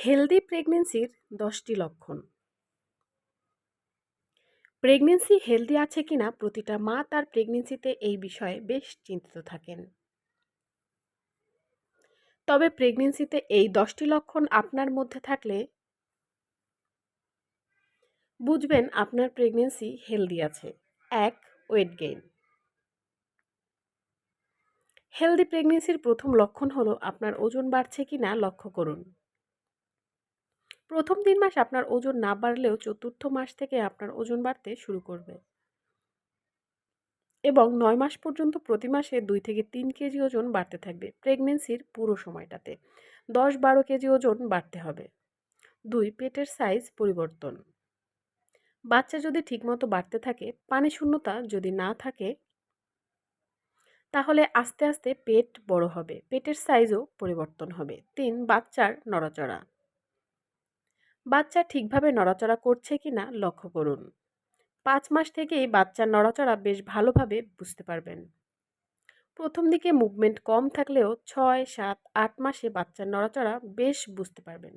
Healthy প্রেগনেন্সির দশটি লক্ষণ। প্রেগনেন্সি হেলদি আছে কিনা প্রতিটা মা তার প্রেগনেন্সিতে এই বিষয়ে বেশ চিন্তিত থাকেন। তবে প্রেগনেন্সিতে এই দশটি লক্ষণ আপনার মধ্যে থাকলে বুঝবেন আপনার প্রেগনেন্সি হেলদি আছে। এক, ওয়েট গেইন। হেলদি প্রেগনেন্সির প্রথম লক্ষণ হলো আপনার ওজন বাড়ছে কি না লক্ষ্য করুন। প্রথম তিন মাস আপনার ওজন না বাড়লেও চতুর্থ মাস থেকে আপনার ওজন বাড়তে শুরু করবে। এবং নয় মাস পর্যন্ত প্রতি মাসে দুই থেকে তিন কেজি ওজন বাড়তে থাকবে প্রেগনেন্সির পুরো সময়টাতে। দশ বারো কেজি ওজন বাড়তে হবে। দুই, পেটের সাইজ পরিবর্তন। বাচ্চা যদি ঠিকমতো বাড়তে থাকে, পানি শূন্যতা যদি না থাকে, তাহলে আস্তে আস্তে পেট বড় হবে, পেটের সাইজও পরিবর্তন হবে। তিন, বাচ্চার নড়াচড়া। বাচ্চা ঠিকভাবে নড়াচড়া করছে কি না লক্ষ্য করুন। পাঁচ মাস থেকেই বাচ্চার নড়াচড়া বেশ ভালোভাবে বুঝতে পারবেন। প্রথম দিকে মুভমেন্ট কম থাকলেও ছয়, সাত, আট মাসে বাচ্চার নড়াচড়া বেশ বুঝতে পারবেন।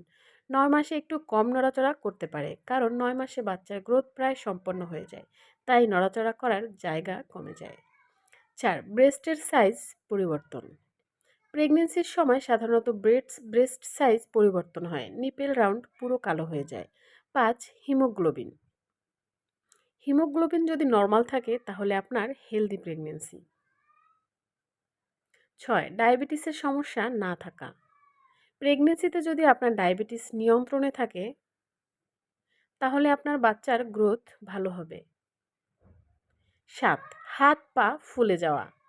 নয় মাসে একটু কম নড়াচড়া করতে পারে, কারণ নয় মাসে বাচ্চার গ্রোথ প্রায় সম্পন্ন হয়ে যায়, তাই নড়াচড়া করার জায়গা কমে যায়। চার, ব্রেস্টের সাইজ পরিবর্তন। প্রেগনেন্সির সময় সাধারণত ব্রেস্ট ব্রেস্ট সাইজ পরিবর্তন হয়। নিপেল রাউন্ড পুরো কালো হয়ে যায়। পাঁচ, হিমোগ্লোবিন। হিমোগ্লোবিন যদি নর্মাল থাকে, তাহলে আপনার হেলদি প্রেগনেন্সি। ছয়, ডায়াবেটিসের সমস্যা না থাকা। প্রেগনেন্সিতে যদি আপনার ডায়াবেটিস নিয়ন্ত্রণে থাকে, তাহলে আপনার বাচ্চার গ্রোথ ভালো হবে। সাত হাত পা ফুলে যাওয়া।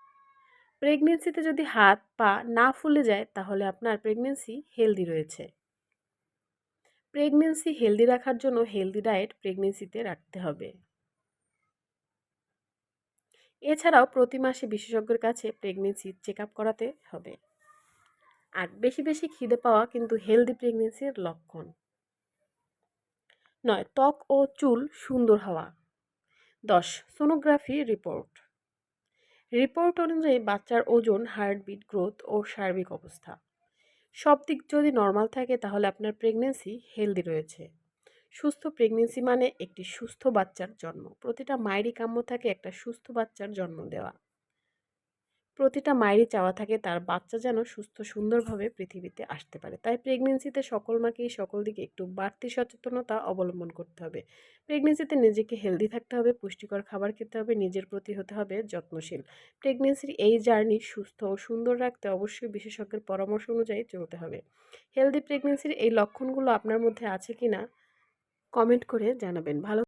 প্রেগনেন্সিতে যদি হাত, পা না ফুলে যায়, তাহলে আপনার প্রেগনেন্সি হেলদি রয়েছে। প্রেগনেন্সি হেলদি রাখার জন্য হেলদি ডায়েট প্রেগনেন্সিতে রাখতে হবে। এছাড়াও প্রতি মাসে বিশেষজ্ঞের কাছে প্রেগনেন্সি চেক আপ করাতে হবে। আর বেশি বেশি খিদে পাওয়া কিন্তু হেলদি প্রেগনেন্সির লক্ষণ। নয়, ত্বক ও চুল সুন্দর হওয়া। দশ সোনোগ্রাফি রিপোর্ট রিপোর্ট অনুযায়ী বাচ্চার ওজন, হার্টবিট গ্রোথ ও সার্বিক অবস্থা। সব দিক যদি নর্মাল থাকে, তাহলে আপনার প্রেগনেন্সি হেলদি রয়েছে। সুস্থ প্রেগনেন্সি মানে একটি সুস্থ বাচ্চার জন্ম। প্রতিটা মায়েরই কাম্য থাকে একটা সুস্থ বাচ্চার জন্ম দেওয়া। প্রতিটা মায়েরই চাওয়া থাকে তার বাচ্চা যেন সুস্থ সুন্দরভাবে পৃথিবীতে আসতে পারে। তাই প্রেগনেন্সিতে সকল মাকেই সকল দিকে একটু বাড়তি সচেতনতা অবলম্বন করতে হবে। প্রেগনেন্সিতে নিজেকে হেলদি থাকতে হবে, পুষ্টিকর খাবার খেতে হবে, নিজের প্রতি হতে হবে যত্নশীল। প্রেগনেন্সির এই জার্নি সুস্থ ও সুন্দর রাখতে অবশ্যই বিশেষজ্ঞের পরামর্শ অনুযায়ী চলতে হবে। হেলদি প্রেগনেন্সির এই লক্ষণগুলো আপনার মধ্যে আছে কি না কমেন্ট করে জানাবেন। ভালো